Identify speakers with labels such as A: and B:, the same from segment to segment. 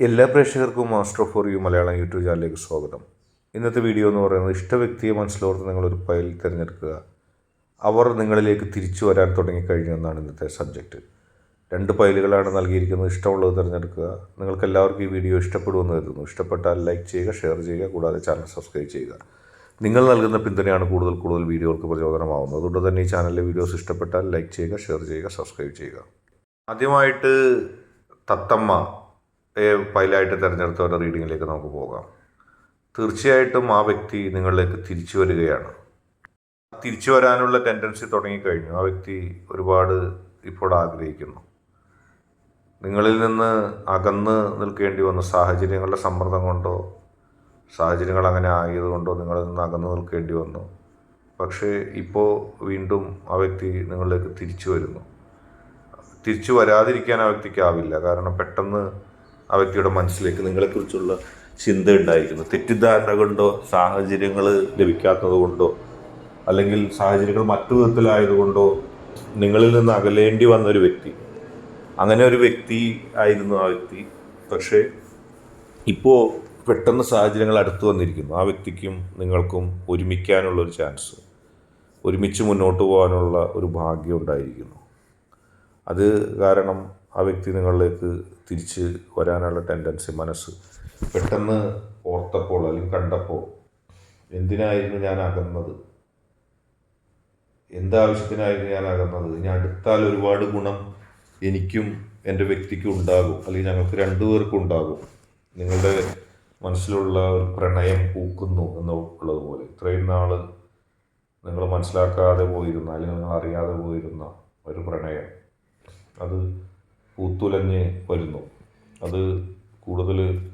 A: എല്ലാ പ്രേക്ഷകർക്കും master for you Malayalam YouTube ചാനലിലേക്ക് സ്വാഗതം. ഇന്നത്തെ വീഡിയോ എന്ന് പറയുന്നത് ഇഷ്ട വ്യക്തിയെ മനസ്സിലോർത്ത് നിങ്ങളൊരു ഫയൽ തിരഞ്ഞെടുക്കുക. അവർ നിങ്ങളിലേക്ക് തിരിച്ചു വരാൻ തുടങ്ങിക്കഴിഞ്ഞെന്നാണ് ഇന്നത്തെ സബ്ജക്റ്റ് രണ്ട് ഫയലുകളാണ് നൽകിയിരിക്കുന്നത്. ഇഷ്ടമുള്ളത് തിരഞ്ഞെടുക്കുക. നിങ്ങൾക്ക് എല്ലാവർക്കും ഈ വീഡിയോ ഇഷ്ടപ്പെടുമെന്ന് കരുതുന്നു. ഇഷ്ടപ്പെട്ടാൽ ലൈക്ക് ചെയ്യുക ഷെയർ ചെയ്യുക കൂടാതെ ചാനൽ സബ്സ്ക്രൈബ് ചെയ്യുക. നിങ്ങൾ നൽകുന്ന പിന്തുണയാണ് കൂടുതൽ കൂടുതൽ വീഡിയോകൾക്ക് പ്രചോദനമാവുന്നത്. അതുകൊണ്ട് തന്നെ ഈ ചാനലിലെ വീഡിയോസ് ഇഷ്ടപ്പെട്ടാൽ ലൈക്ക് ചെയ്യുക ഷെയർ ചെയ്യുക സബ്സ്ക്രൈബ് ചെയ്യുക. ആദ്യമായിട്ട് തത്തമ്മ ഫയലായിട്ട് തിരഞ്ഞെടുത്തവരുടെ റീഡിങ്ങിലേക്ക് നമുക്ക് പോകാം. തീർച്ചയായിട്ടും ആ വ്യക്തി നിങ്ങളിലേക്ക് തിരിച്ചു വരികയാണ്. തിരിച്ചു വരാനുള്ള ടെൻഡൻസി തുടങ്ങിക്കഴിഞ്ഞു. ആ വ്യക്തി ഒരുപാട് ഇപ്പോൾ ആഗ്രഹിക്കുന്നു. നിങ്ങളിൽ നിന്ന് അകന്ന് നിൽക്കേണ്ടി വന്ന സാഹചര്യങ്ങളുടെ സമ്മർദ്ദം കൊണ്ടോ സാഹചര്യങ്ങൾ അങ്ങനെ ആയതുകൊണ്ടോ നിങ്ങളിൽ നിന്ന് അകന്നു നിൽക്കേണ്ടി വന്നു. പക്ഷേ ഇപ്പോൾ വീണ്ടും ആ വ്യക്തി നിങ്ങളിലേക്ക് തിരിച്ചു വരുന്നു. തിരിച്ചു വരാതിരിക്കാൻ ആ വ്യക്തിക്കാവില്ല. കാരണം പെട്ടെന്ന് ആ വ്യക്തിയുടെ മനസ്സിലേക്ക് നിങ്ങളെക്കുറിച്ചുള്ള ചിന്ത ഉണ്ടായിരിക്കുന്നു. തെറ്റിദ്ധാരണ കൊണ്ടോ സാഹചര്യങ്ങൾ ലഭിക്കാത്തത് കൊണ്ടോ അല്ലെങ്കിൽ സാഹചര്യങ്ങൾ മറ്റു വിധത്തിലായതുകൊണ്ടോ നിങ്ങളിൽ നിന്ന് അകലേണ്ടി വന്ന ഒരു വ്യക്തി. അങ്ങനെ ഒരു വ്യക്തി ആയിരുന്നു ആ വ്യക്തി. പക്ഷേ ഇപ്പോൾ പെട്ടെന്ന് സാഹചര്യങ്ങൾ അടുത്ത് വന്നിരിക്കുന്നു. ആ വ്യക്തിക്കും നിങ്ങൾക്കും ഒരുമിക്കാനുള്ള ഒരു ചാൻസ് ഒരുമിച്ച് മുന്നോട്ട് പോകാനുള്ള ഒരു ഭാഗ്യം ഉണ്ടായിരിക്കുന്നു. അത് കാരണം ആ വ്യക്തി നിങ്ങളിലേക്ക് തിരിച്ച് വരാനുള്ള ടെൻഡൻസി മനസ്സ് പെട്ടെന്ന് ഓർത്തപ്പോൾ അല്ലെങ്കിൽ കണ്ടപ്പോൾ എന്തിനായിരുന്നു ഞാൻ അകന്നത്? എന്താവശ്യത്തിനായിരുന്നു ഞാൻ അകന്നത്? ഇനി അടുത്താൽ ഒരുപാട് ഗുണം എനിക്കും എന്റെ വ്യക്തിക്കും ഉണ്ടാകും. അല്ലെങ്കിൽ ഞങ്ങൾക്ക് രണ്ടുപേർക്കും ഉണ്ടാകും. നിങ്ങളുടെ മനസ്സിലുള്ള ഒരു പ്രണയം പൂക്കുന്നു എന്നുള്ളതുപോലെ ഇത്രയും നാൾ നിങ്ങൾ മനസ്സിലാക്കാതെ പോയിരുന്ന അല്ലെങ്കിൽ നിങ്ങൾ അറിയാതെ പോയിരുന്ന ഒരു പ്രണയം. അത് പൂത്തുലഞ്ഞ് വരുന്നു. അത് കൂടുതൽ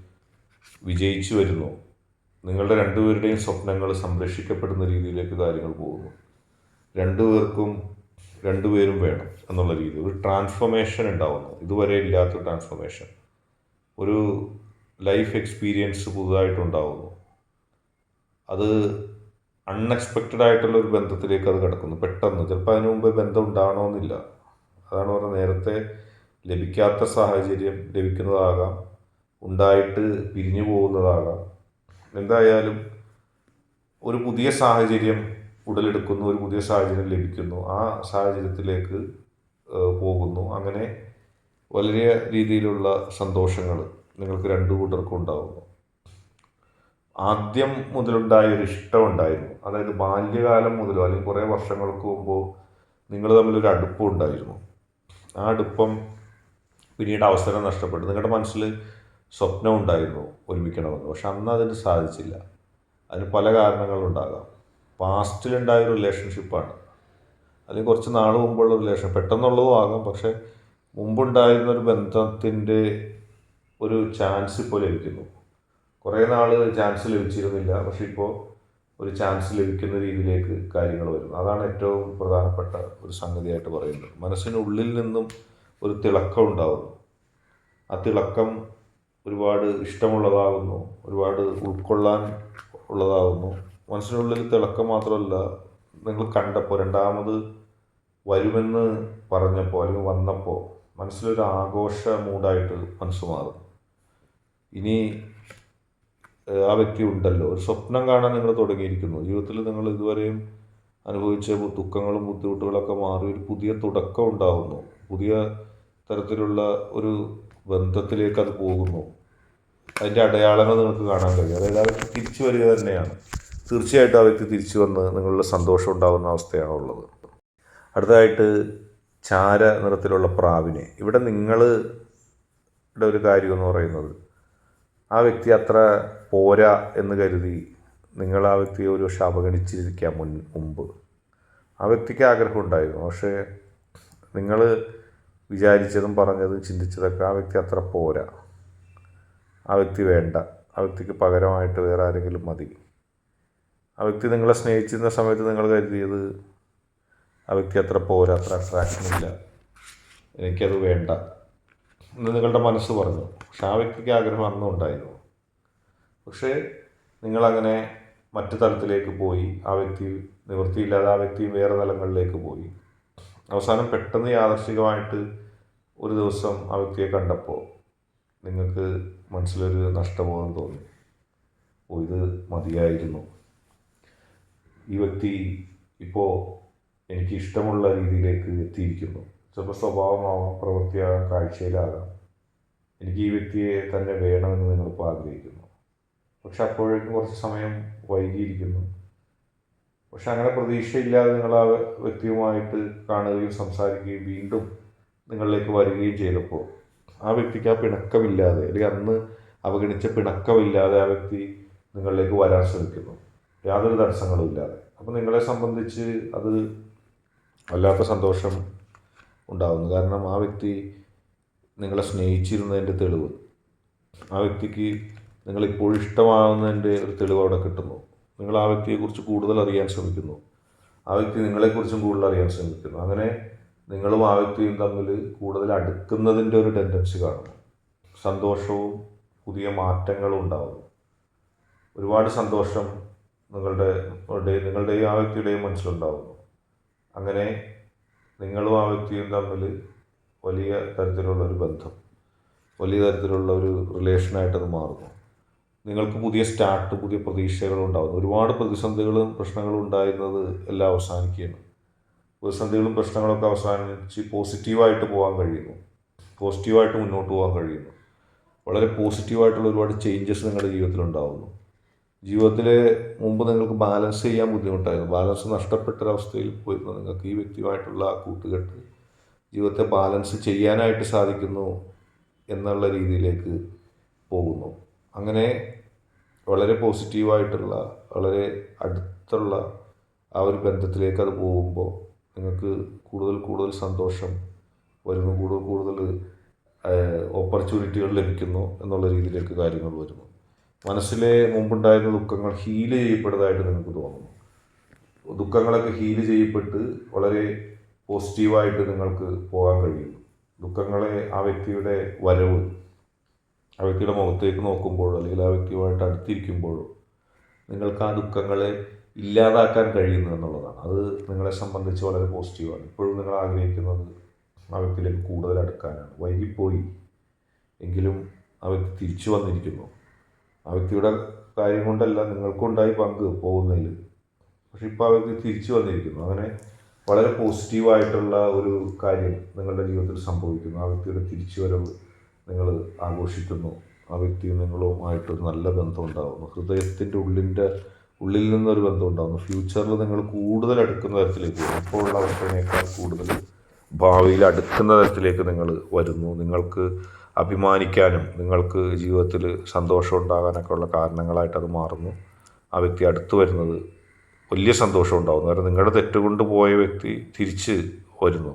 A: വിജയിച്ചു വരുന്നു. നിങ്ങളുടെ രണ്ടുപേരുടെയും സ്വപ്നങ്ങൾ സംരക്ഷിക്കപ്പെടുന്ന രീതിയിലേക്ക് കാര്യങ്ങൾ പോകുന്നു. രണ്ടുപേർക്കും രണ്ടുപേരും വേണം എന്നുള്ള രീതി. ഒരു ട്രാൻസ്ഫോർമേഷൻ ഉണ്ടാവുന്നു. ഇതുവരെ ഇല്ലാത്ത ട്രാൻസ്ഫോർമേഷൻ ഒരു ലൈഫ് എക്സ്പീരിയൻസ് പുതുതായിട്ടുണ്ടാവുന്നു. അത് അൺഎക്സ്പെക്റ്റഡ് ആയിട്ടുള്ള ഒരു ബന്ധത്തിലേക്ക് അത് കിടക്കുന്നു. പെട്ടെന്ന്. ചിലപ്പോൾ അതിനു മുമ്പ് ബന്ധം ഉണ്ടാവണമെന്നില്ല അതാണ് പറഞ്ഞത് നേരത്തെ ലഭിക്കാത്ത സാഹചര്യം ലഭിക്കുന്നതാകാം. ഉണ്ടായിട്ട് പിരിഞ്ഞു പോകുന്നതാകാം. എന്തായാലും ഒരു പുതിയ സാഹചര്യം ഉടലെടുക്കുന്നു ഒരു പുതിയ സാഹചര്യം ലഭിക്കുന്നു. ആ സാഹചര്യത്തിലേക്ക് പോകുന്നു. അങ്ങനെ വലിയ രീതിയിലുള്ള സന്തോഷങ്ങൾ നിങ്ങൾക്ക് രണ്ടു കൂട്ടർക്കും ഉണ്ടാകുന്നു ആദ്യം മുതലുണ്ടായ ഒരു ഇഷ്ടം ഉണ്ടായിരുന്നു. അതായത് ബാല്യകാലം മുതലോ അല്ലെങ്കിൽ കുറേ വർഷങ്ങൾക്ക് മുമ്പോ നിങ്ങൾ തമ്മിലൊരു അടുപ്പം ഉണ്ടായിരുന്നു. ആ അടുപ്പം പിന്നീട് അവസരം നഷ്ടപ്പെട്ടു. നിങ്ങളുടെ മനസ്സിൽ സ്വപ്നം ഉണ്ടായിരുന്നു ഒരുമിക്കണമെന്ന്. പക്ഷെ അന്ന് അതിന് സാധിച്ചില്ല. അതിന് പല കാരണങ്ങളുണ്ടാകാം പാസ്റ്റിലുണ്ടായ റിലേഷൻഷിപ്പാണ് അല്ലെങ്കിൽ കുറച്ച് നാൾ മുമ്പുള്ള റിലേഷൻ പെട്ടെന്നുള്ളതും ആകാം. പക്ഷെ മുമ്പുണ്ടായിരുന്ന ഒരു ബന്ധത്തിന്റെ ഒരു ചാൻസ് ഇപ്പോൾ ലഭിക്കുന്നു. കുറേ നാൾ ചാൻസ് ലഭിച്ചിരുന്നില്ല. പക്ഷെ ഇപ്പോൾ ഒരു ചാൻസ് ലഭിക്കുന്ന രീതിയിലേക്ക് കാര്യങ്ങൾ വരുന്നു. അതാണ് ഏറ്റവും പ്രധാനപ്പെട്ട ഒരു സംഗതിയായിട്ട് പറയുന്നത്. മനസ്സിനുള്ളിൽ നിന്നും ഒരു തിളക്കം ഉണ്ടാകുന്നു ആ തിളക്കം ഒരുപാട് ഇഷ്ടമുള്ളതാകുന്നു ഒരുപാട് ഉൾക്കൊള്ളാൻ ഉള്ളതാകുന്നു. മനസ്സിനുള്ളിൽ തിളക്കം മാത്രമല്ല നിങ്ങൾ കണ്ടപ്പോൾ രണ്ടാമത് വരുമെന്ന് പറഞ്ഞപ്പോൾ അല്ലെങ്കിൽ വന്നപ്പോൾ മനസ്സിലൊരു ആഘോഷ മൂഡായിട്ട് മനസ്സ് മാറും ഇനി ആ വ്യക്തി ഉണ്ടല്ലോ. ഒരു സ്വപ്നം കാണാൻ നിങ്ങൾ തുടങ്ങിയിരിക്കുന്നു. ജീവിതത്തിൽ നിങ്ങൾ ഇതുവരെയും അനുഭവിച്ച ദുഃഖങ്ങളും ബുദ്ധിമുട്ടുകളൊക്കെ മാറി ഒരു പുതിയ തുടക്കം ഉണ്ടാകുന്നു പുതിയ തരത്തിലുള്ള ഒരു ബന്ധത്തിലേക്ക് അത് പോകുന്നു. അതിന്റെ അടയാളങ്ങൾ നിങ്ങൾക്ക് കാണാൻ കഴിയും. അതായത് ആ വ്യക്തി തിരിച്ചു വരിക തന്നെയാണ്. തീർച്ചയായിട്ടും ആ വ്യക്തി തിരിച്ചു വന്ന് നിങ്ങളുടെ സന്തോഷം ഉണ്ടാകുന്ന അവസ്ഥയാണ് ഉള്ളത്. അടുത്തതായിട്ട് ചാര നിറത്തിലുള്ള പ്രാവിനെ. ഇവിടെ നിങ്ങളുടെ ഒരു കാര്യം എന്ന് പറയുന്നത് ആ വ്യക്തി അത്ര പോരാ എന്ന് കരുതി നിങ്ങൾ ആ വ്യക്തിയെ ഒരു പക്ഷെ അവഗണിച്ചിരിക്കാം മുൻ മുമ്പ്. ആ വ്യക്തിക്ക് ആഗ്രഹം ഉണ്ടായിരുന്നു. പക്ഷേ നിങ്ങൾ വിചാരിച്ചതും പറഞ്ഞതും ചിന്തിച്ചതൊക്കെ ആ വ്യക്തി അത്ര പോരാ. ആ വ്യക്തി വേണ്ട. ആ വ്യക്തിക്ക് പകരമായിട്ട് വേറെ ആരെങ്കിലും മതി. ആ വ്യക്തി നിങ്ങളെ സ്നേഹിച്ചിരുന്ന സമയത്ത് നിങ്ങൾ കരുതിയത് ആ വ്യക്തി അത്ര പോരാ അത്ര അട്രാക്ഷൻ ഇല്ല. എനിക്കത് വേണ്ട എന്ന് നിങ്ങളുടെ മനസ്സ് പറഞ്ഞു. പക്ഷെ ആ വ്യക്തിക്ക് ആഗ്രഹം അന്നും ഉണ്ടായിരുന്നു. പക്ഷേ നിങ്ങളങ്ങനെ മറ്റു തലത്തിലേക്ക് പോയി. ആ വ്യക്തി നിവൃത്തിയില്ലാതെ ആ വ്യക്തി വേറെ തലങ്ങളിലേക്ക് പോയി. അവസാനം പെട്ടെന്ന് യാദർശികമായിട്ട് ഒരു ദിവസം ആ വ്യക്തിയെ കണ്ടപ്പോൾ നിങ്ങൾക്ക് മനസ്സിലൊരു നഷ്ടബോധം തോന്നി. ഓ ഇത് മതിയായിരുന്നു. ഈ വ്യക്തി ഇപ്പോൾ എനിക്ക് ഇഷ്ടമുള്ള രീതിയിലേക്ക് എത്തിയിരിക്കുന്നു. ചിലപ്പോൾ സ്വഭാവമാവാം പ്രവൃത്തിയാകാം കാഴ്ചയിലാകാം. എനിക്ക് ഈ വ്യക്തിയെ തന്നെ വേണമെന്ന് നിങ്ങളിപ്പോൾ ആഗ്രഹിക്കുന്നു. പക്ഷെ അപ്പോഴേക്കും കുറച്ച് സമയം വൈകിയിരിക്കുന്നു. പക്ഷെ അങ്ങനെ പ്രതീക്ഷയില്ലാതെ നിങ്ങൾ ആ വ്യക്തിയുമായിട്ട് കാണുകയും സംസാരിക്കുകയും വീണ്ടും നിങ്ങളിലേക്ക് വരികയും ചെയ്തപ്പോൾ ആ വ്യക്തിക്ക് ആ പിണക്കമില്ലാതെ അല്ലെങ്കിൽ അന്ന് അവഗണിച്ച പിണക്കമില്ലാതെ ആ വ്യക്തി നിങ്ങളിലേക്ക് വരാൻ ശ്രമിക്കുന്നു. യാതൊരു തടസ്സങ്ങളും ഇല്ലാതെ. അപ്പോൾ നിങ്ങളെ സംബന്ധിച്ച് അത് വല്ലാത്ത സന്തോഷം ഉണ്ടാകുന്നു. കാരണം ആ വ്യക്തി നിങ്ങളെ സ്നേഹിച്ചിരുന്നതിന്റെ തെളിവ് ആ വ്യക്തിക്ക് നിങ്ങളിപ്പോൾ ഇഷ്ടമാകുന്നതിന്റെ ഒരു തെളിവ് അവിടെ കിട്ടുന്നു. നിങ്ങൾ ആ വ്യക്തിയെക്കുറിച്ച് കൂടുതൽ അറിയാൻ ശ്രമിക്കുന്നു. ആ വ്യക്തി നിങ്ങളെക്കുറിച്ചും കൂടുതൽ അറിയാൻ ശ്രമിക്കുന്നു. അങ്ങനെ നിങ്ങളും ആ വ്യക്തിയും തമ്മിൽ കൂടുതൽ അടുക്കുന്നതിന്റെ ഒരു ടെൻഡൻസി കാണുന്നു. സന്തോഷവും പുതിയ മാറ്റങ്ങളും ഉണ്ടാകുന്നു. ഒരുപാട് സന്തോഷം നിങ്ങളുടെ നിങ്ങളുടെയും ആ വ്യക്തിയുടെയും മനസ്സിലുണ്ടാകുന്നു. അങ്ങനെ നിങ്ങളും ആ വ്യക്തിയും തമ്മിൽ വലിയ തരത്തിലുള്ള ഒരു ബന്ധം വലിയ തരത്തിലുള്ള ഒരു റിലേഷനായിട്ടത് മാറുന്നു. നിങ്ങൾക്ക് പുതിയ സ്റ്റാർട്ട് പുതിയ പ്രതീക്ഷകളും ഉണ്ടാകുന്നു. ഒരുപാട് പ്രതിസന്ധികളും പ്രശ്നങ്ങളും ഉണ്ടായിരുന്നത് എല്ലാം അവസാനിക്കുകയാണ്. പ്രതിസന്ധികളും പ്രശ്നങ്ങളൊക്കെ അവസാനിച്ച് പോസിറ്റീവായിട്ട് പോകാൻ കഴിയുന്നു. പോസിറ്റീവായിട്ട് മുന്നോട്ട് പോകാൻ കഴിയുന്നു. വളരെ പോസിറ്റീവായിട്ടുള്ള ഒരുപാട് ചേഞ്ചസ് നിങ്ങളുടെ ജീവിതത്തിൽ ഉണ്ടാകുന്നു ജീവിതത്തിൽ മുമ്പ് നിങ്ങൾക്ക് ബാലൻസ് ചെയ്യാൻ ബുദ്ധിമുട്ടായിരുന്നു. ബാലൻസ് നഷ്ടപ്പെട്ടൊരവസ്ഥയിൽ പോയിരുന്നു നിങ്ങൾക്ക്. ഈ വ്യക്തിയുമായിട്ടുള്ള കൂട്ടുകെട്ട് ജീവിതത്തെ ബാലൻസ് ചെയ്യാനായിട്ട് സാധിക്കുന്നു എന്നുള്ള രീതിയിലേക്ക് പോകുന്നു. അങ്ങനെ വളരെ പോസിറ്റീവായിട്ടുള്ള വളരെ അടുത്തുള്ള ആ ഒരു ബന്ധത്തിലേക്ക് അത് പോകുമ്പോൾ നിങ്ങൾക്ക് കൂടുതൽ കൂടുതൽ സന്തോഷം വരുന്നു കൂടുതൽ കൂടുതൽ ഓപ്പർച്യൂണിറ്റികൾ ലഭിക്കുന്നു എന്നുള്ള രീതിയിലേക്ക് കാര്യങ്ങൾ വരുന്നു. മനസ്സിലെ മുമ്പുണ്ടായിരുന്ന ദുഃഖങ്ങൾ ഹീൽ ചെയ്യപ്പെടുന്നതായിട്ട് നിങ്ങൾക്ക് തോന്നുന്നു. ദുഃഖങ്ങളൊക്കെ ഹീൽ ചെയ്യപ്പെട്ട് വളരെ പോസിറ്റീവായിട്ട് നിങ്ങൾക്ക് പോകാൻ കഴിയുന്നു. ദുഃഖങ്ങളെ ആ വ്യക്തിയുടെ വരവ് ആ വ്യക്തിയുടെ മുഖത്തേക്ക് നോക്കുമ്പോഴോ അല്ലെങ്കിൽ ആ വ്യക്തിയുമായിട്ട് അടുത്തിരിക്കുമ്പോഴോ നിങ്ങൾക്ക് ആ ദുഃഖങ്ങളെ ഇല്ലാതാക്കാൻ കഴിയുന്നു എന്നുള്ളതാണ്. അത് നിങ്ങളെ സംബന്ധിച്ച് വളരെ പോസിറ്റീവാണ് ഇപ്പോഴും നിങ്ങൾ ആഗ്രഹിക്കുന്നത് ആ വ്യക്തിയിലേക്ക് കൂടുതൽ അടുക്കാനാണ്. വൈകിപ്പോയി എങ്കിലും ആ വ്യക്തി തിരിച്ചു വന്നിരിക്കുന്നു. ആ വ്യക്തിയുടെ കാര്യം കൊണ്ടല്ല നിങ്ങൾക്കുണ്ടായി പങ്ക് പോകുന്നതിൽ. പക്ഷെ ഇപ്പോൾ ആ വ്യക്തി തിരിച്ചു വന്നിരിക്കുന്നു. അങ്ങനെ വളരെ പോസിറ്റീവായിട്ടുള്ള ഒരു കാര്യം നിങ്ങളുടെ ജീവിതത്തിൽ സംഭവിക്കുന്നു. ആ വ്യക്തിയുടെ തിരിച്ചുവരവ് നിങ്ങൾ ആഘോഷിക്കുന്നു. ആ വ്യക്തിയും നിങ്ങളുമായിട്ടൊരു നല്ല ബന്ധം ഉണ്ടാകുന്നു ഹൃദയത്തിന്റെ ഉള്ളിന്റെ ഉള്ളിൽ നിന്നൊരു ബന്ധം ഉണ്ടാകുന്നു ഫ്യൂച്ചറിൽ നിങ്ങൾ കൂടുതൽ അടുക്കുന്ന തരത്തിലേക്ക് പോകും ഇപ്പോഴുള്ള അവസ്ഥയേക്കാൾ കൂടുതൽ ഭാവിയിൽ അടുക്കുന്ന തരത്തിലേക്ക് നിങ്ങൾ വരുന്നു. നിങ്ങൾക്ക് അഭിമാനിക്കാനും നിങ്ങൾക്ക് ജീവിതത്തിൽ സന്തോഷം ഉണ്ടാകാനൊക്കെ ഉള്ള കാരണങ്ങളായിട്ട് അത് മാറുന്നു. ആ വ്യക്തി അടുത്ത് വരുന്നത് വലിയ സന്തോഷം ഉണ്ടാകുന്നു കാരണം നിങ്ങളുടെ തെറ്റുകൊണ്ട് പോയ വ്യക്തി തിരിച്ച് വരുന്നു.